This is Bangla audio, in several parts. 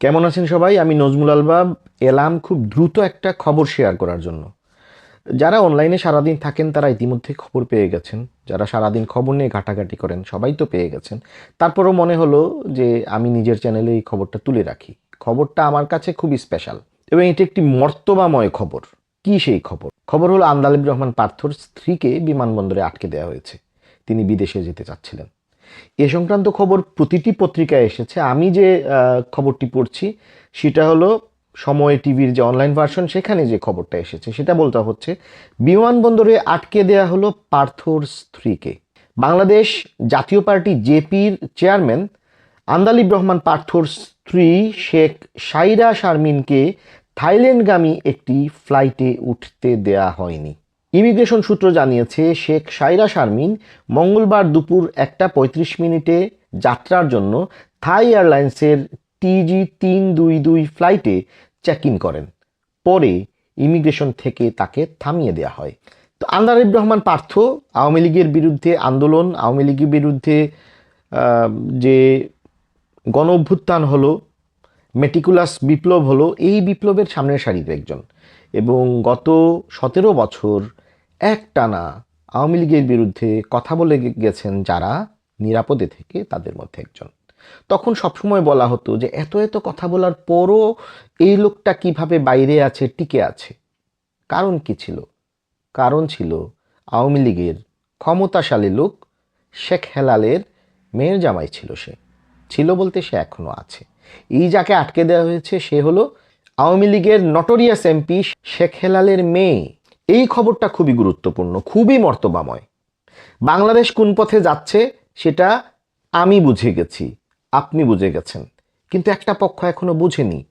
কেমন আছেন সবাই? আমি নজমুল আলবাব। এলাম খুব দ্রুত একটা খবর শেয়ার করার জন্য। যারা অনলাইনে সারাদিন থাকেন, তারা ইতিমধ্যে খবর পেয়ে গেছেন। যারা সারাদিন খবর নিয়ে ঘাটাঘাটি করেন, সবাই তো পেয়ে গেছেন। তারপরও মনে হলো যে, আমি নিজের চ্যানেলে এই খবরটা তুলে রাখি। খবরটা আমার কাছে খুবই স্পেশাল এবং এটি একটি মর্তবাময় খবর। কি সেই খবর? খবর হলো আন্দালিব রহমান পার্থর স্ত্রীকে বিমানবন্দরে আটকে দেওয়া হয়েছে। তিনি বিদেশে যেতে চাচ্ছিলেন। এ সংক্রান্ত খবর প্রতিটি পত্রিকায় এসেছে। আমি যে খবরটি পড়ছি, সেটা হলো সময় টিভির যে অনলাইন ভার্সন সেখানে যে খবরটা এসেছে, সেটা বলতে হচ্ছে, বিমানবন্দরে আটকে দেয়া হলো পার্থর স্ত্রীকে। বাংলাদেশ জাতীয় পার্টি জেপির চেয়ারম্যান আন্দালিব রহমান পার্থর স্ত্রী শেখ সাইরা শারমিনকে থাইল্যান্ডগামী একটি ফ্লাইটে উঠতে দেয়া হয়নি। ইমিগ্রেশন সূত্র জানিয়েছে, শেখ সাইরা শারমিন মঙ্গলবার দুপুর একটা পঁয়ত্রিশ মিনিটে যাত্রার জন্য থাই এয়ারলাইন্সের টিজি তিন দুই দুই ফ্লাইটে চেক ইন করেন। পরে ইমিগ্রেশন থেকে তাকে থামিয়ে দেওয়া হয়। তো আন্দারিব রহমান পার্থ, আওয়ামী লীগের বিরুদ্ধে আন্দোলন, আওয়ামী লীগের বিরুদ্ধে যে গণ অভ্যুত্থান হলো, মেটিকুলাস বিপ্লব হলো, এই বিপ্লবের সামনের সারির একজন। এবং গত সতেরো বছর একটানা আওয়ামী লীগের বিরুদ্ধে কথা বলে গেছেন যারা, নিরাপদে থেকে তাদের মধ্যে একজন। তখন সবসময় বলা হতো যে, এত এত কথা বলার পরও এই লোকটা কীভাবে বাইরে আছে, টিকে আছে? কারণ কি ছিল? কারণ ছিল আওয়ামী লীগের ক্ষমতাশালী লোক শেখ হেলালের মেয়ের জামাই ছিল সে। ছিল বলতে সে এখনও আছে। এই যাকে আটকে দেওয়া হয়েছে সে হলো আওয়ামী লীগের নটোরিয়াস এমপি শেখ হেলালের মেয়ে। এই খবরটা খুবই গুরুত্বপূর্ণ, খুবই মর্তবাময়। বাংলাদেশ কোন পথে যাচ্ছে সেটা আমি বুঝে গেছি, আপনি বুঝে গেছেন। কিন্তু একটা পক্ষ এখনও বুঝেনি।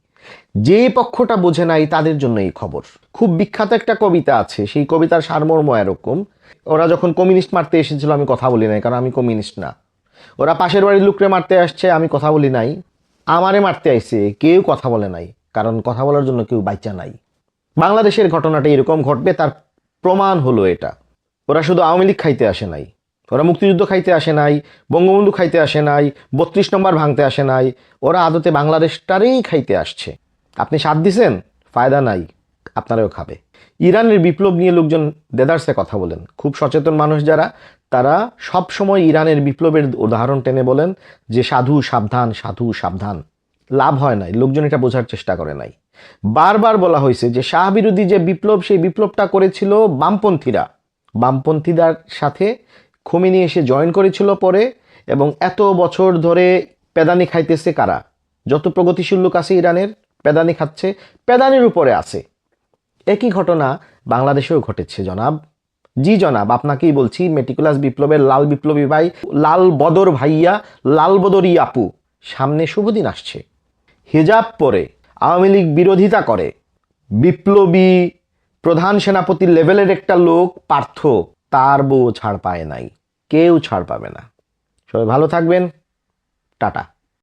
যে পক্ষটা বোঝে নাই তাদের জন্য এই খবর। খুব বিখ্যাত একটা কবিতা আছে, সেই কবিতার সারমর্ম এরকম। ওরা যখন কমিউনিস্ট মারতে এসেছিল, আমি কথা বলি নাই, কারণ আমি কমিউনিস্ট না। ওরা পাশের বাড়ির লোকরে মারতে আসছে, আমি কথা বলি নাই। আমারে মারতে আইছে, কেউ কথা বলে নাই। কারণ কথা বলার জন্য কেউ বাইচা নাই। বাংলাদেশের ঘটনাটা এরকম ঘটবে, তার প্রমাণ হলো এটা। ওরা শুধু আওয়ামী লীগ খাইতে আসে নাই। ওরা মুক্তিযুদ্ধ খাইতে আসে নাই, বঙ্গবন্ধু খাইতে আসে নাই, বত্রিশ নম্বর ভাঙতে আসে নাই, ওরা আদতে বাংলাদেশটারেই খাইতে আসছে। আপনি সাথ দিছেন? ফায়দা নাই, আপনারাও খাবে। ইরানের বিপ্লব নিয়ে লোকজন দেদারসে কথা বলেন। খুব সচেতন মানুষ যারা, তারা সব সময় ইরানের বিপ্লবের উদাহরণ টেনে বলেন যে, সাধু সাবধান সাধু সাবধান। লাভ হয় নাই, লোকজন এটা বোঝার চেষ্টা করে নাই। বারবার বলা হয়েছে যে শাহ বিরোধী যে বিপ্লব, সেই বিপ্লবটা করেছিল বামপন্থীরা। বামপন্থীদের সাথে খমিনি এসে জয়েন করেছিল পরে এবং এত বছর ধরে পেদানি খাইতেছে কারা? যত প্রগতিশীল লোক আছে ইরানের, পেদানি খাচ্ছে, পেদানির উপরে আছে। একই ঘটনা বাংলাদেশেও ঘটেছে, জনাব। জি, জনাব, আপনাকেই বলছি, মেটিকুলাস বিপ্লবের লাল বিপ্লবী ভাই, লাল বদর ভাইয়া, লাল বদরই আপু, সামনে শুভদিন আসছে। হিজাব পরে আওয়ামী লীগ বিরোধিতা করে। বিপ্লবী প্রধান সেনাপতি লেভেলের একটা লোক পার্থ, তার বউ ছাড় পায় নাই, কেউ ছাড় পাবে না। সবাই ভালো থাকবেন, টাটা।